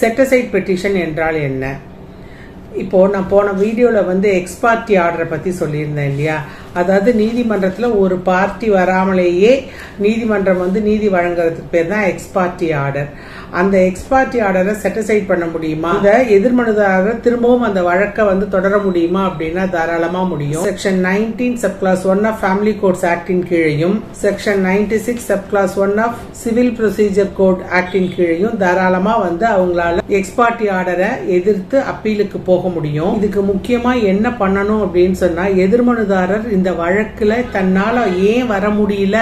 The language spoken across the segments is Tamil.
செட்டசைட் பெட்டிஷன் என்றால் என்ன? இப்போது நான் போன வீடியோவில் வந்து எக்ஸ்பார்ட்டி ஆர்டரை பற்றி சொல்லியிருந்தேன் இல்லையா? அதாவது நீதிமன்றத்தில் ஒரு பார்ட்டி வராமலேயே நீதிமன்றம் வந்து நீதி வழங்குறதுக்கு பேர் தான் எக்ஸ் பார்ட்டி ஆர்டர் அந்த எக்ஸ் பார்ட்டி ஆர்டரை செட்டிசைட் பண்ண முடியுமா? இந்த எதிர்மனுதாரர் திரும்பவும் அந்த வழக்கை வந்து தொடர முடியுமா அப்படின்னா தாராளமா முடியும். Section nineteen sub clause one of family courts actin கீழையும் section ninety six sub clause one of civil procedure code actin கீழையும் தாராளமா வந்து அவங்களால எக்ஸ் பார்ட்டி ஆர்டரை எதிர்த்து அப்பீலுக்கு போக முடியும். இதுக்கு முக்கியமா என்ன பண்ணணும் அப்படின்னு சொன்னா எதிர்மனுதாரர் இந்த வழக்குல தன்னால் ஏன் வர முடியல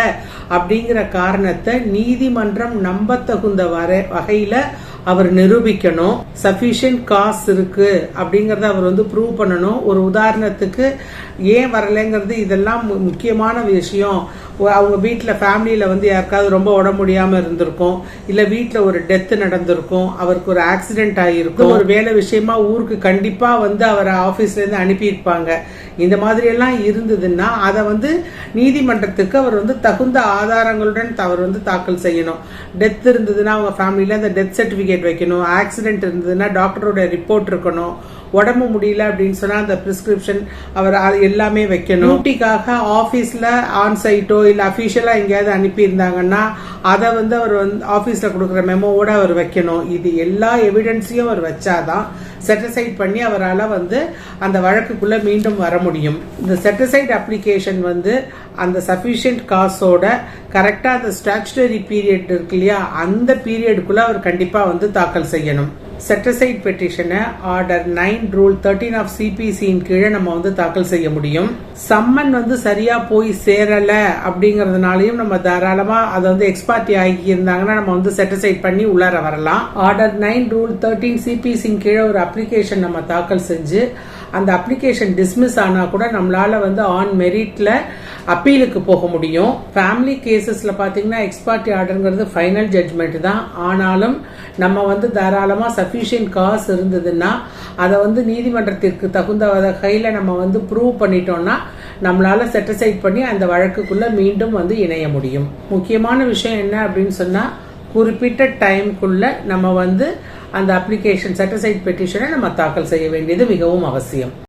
அப்படிங்கிற காரணத்தை நீதிமன்றம் நம்பத்தகுந்த வர வகையில அவர் நிரூபிக்கணும். சஃபிஷியன்ட் காசு இருக்கு அப்படிங்கறத அவர் வந்து ப்ரூவ் பண்ணணும். ஒரு உதாரணத்துக்கு ஏன் வரலைங்கிறது இதெல்லாம் மு- முக்கியமான விஷயம். அவங்க வீட்டில் ஃபேமிலியில் வந்து யாருக்காவது ரொம்ப உடம்பு முடியாமல் இருந்திருக்கும். இல்லை வீட்டில் ஒரு டெத்து நடந்திருக்கும். அவருக்கு ஒரு ஆக்சிடென்ட் ஆகியிருக்கும் ஒரு வேலை விஷயமா ஊருக்கு கண்டிப்பாக வந்து அவரை ஆஃபீஸ்லேருந்து அனுப்பியிருப்பாங்க. இந்த மாதிரியெல்லாம் இருந்ததுன்னா அதை வந்து நீதிமன்றத்துக்கு அவர் வந்து தகுந்த ஆதாரங்களுடன் அவர் வந்து தாக்கல் செய்யணும். டெத் இருந்ததுன்னா அவங்க ஃபேமிலியில் அந்த டெத் சர்டிஃபிகேட் வைக்கணும். ஆக்சிடென்ட் இருந்ததுன்னா டாக்டரோட ரிப்போர்ட் இருக்கணும். உடம்பு முடியல அப்படின்னு சொன்னால் அந்த ப்ரிஸ்கிரிப்ஷன் அவர் அது எல்லாமே வைக்கணும். டியூட்டிக்காக ஆஃபீஸில் ஆன் சைட்டோ இல்ல எங்கேயாவது அனுப்பியிருந்தாங்கன்னா அதை வந்து அவர் வந்து ஆஃபீஸில் கொடுக்குற மெமோவோட அவர் வைக்கணும். இது எல்லா எவிடன்ஸையும் அவர் வச்சாதான் செட்டிசைட் பண்ணி அவரால் வந்து அந்த வழக்குக்குள்ளே மீண்டும் வர முடியும். இந்த செட்டிசைட் அப்ளிகேஷன் வந்து அந்த சஃபிஷியன்ட் காசோட கரெக்டாக அந்த ஸ்டாச்சுட்டரி பீரியட் இருக்கு இல்லையா அந்த பீரியடுக்குள்ளே அவர் கண்டிப்பாக வந்து தாக்கல் செய்யணும். Set aside பெட்டிஷனை order nine rule thirteen of சிபிசியின் கீழே நம்ம வந்து தாக்கல் செய்ய முடியும். சம்மன் வந்து சரியா போய் சேரல அப்படிங்கறதுனாலயும் நம்ம தாராளமா அதை வந்து எக்ஸ்பார்ட்டி ஆகி இருந்தாங்கன்னா நம்ம வந்து செட்டசைட் பண்ணி உள்ளார வரலாம். ஆர்டர் நைன் ரூல் தேர்ட்டீன் சிபிசியின் கீழே ஒரு அப்ளிகேஷன் நம்ம தாக்கல் செஞ்சு அந்த அப்ளிகேஷன் டிஸ்மிஸ் ஆனா கூட நம்மளால வந்து ஆன் மெரிட்ல அப்பீலுக்கு போக முடியும். ஃபேமிலி கேசஸில் பார்த்தீங்கன்னா எக்ஸ்பார்ட்டி ஆர்டருங்கிறது ஃபைனல் ஜட்ஜ்மெண்ட் தான். ஆனாலும் நம்ம வந்து தாராளமாக சஃபிஷியன்ட் காசு இருந்ததுன்னா அதை வந்து நீதிமன்றத்திற்கு தகுந்த கையில் நம்ம வந்து ப்ரூவ் பண்ணிட்டோம்னா நம்மளால் செட்டிசைட் பண்ணி அந்த வழக்குக்குள்ளே மீண்டும் வந்து இணைய முடியும். முக்கியமான விஷயம் என்ன அப்படின்னு சொன்னால் குறிப்பிட்ட டைமுக்குள்ள நம்ம வந்து அந்த அப்ளிகேஷன் செட்டிசைட் பெட்டிஷனை நம்ம தாக்கல் செய்ய வேண்டியது மிகவும் அவசியம்.